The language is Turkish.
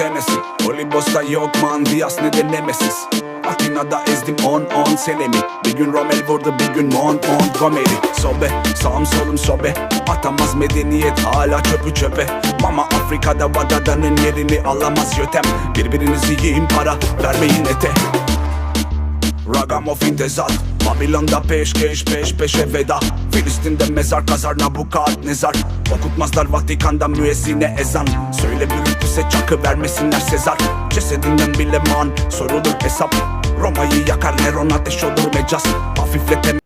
demesin Olimpos'ta yok Mandias ne denemesiz Atina'da ezdim 10-10 senemi. Bir gün Rommel vurdu bir gün Mont Montgomery. Sobe sağım solum sobe. Atamaz medeniyet hala çöpü çöpe. Mama Afrika'da vadadanın yerini alamaz yötem Birbirinizi yiyin para vermeyin ete. Ragamuffin tezat. Babilon'da peşkeş peş peşe veda. Filistin'de mezar kazar Nabukadnezar Okutmazlar Vatikan'da müezzine ezan. Söyle Brutus'e çakı vermesinler Sezar. Cesedinden bile man sorulur hesap. Roma'yı yakar Neron ateş olur mecaz. Hafifleteme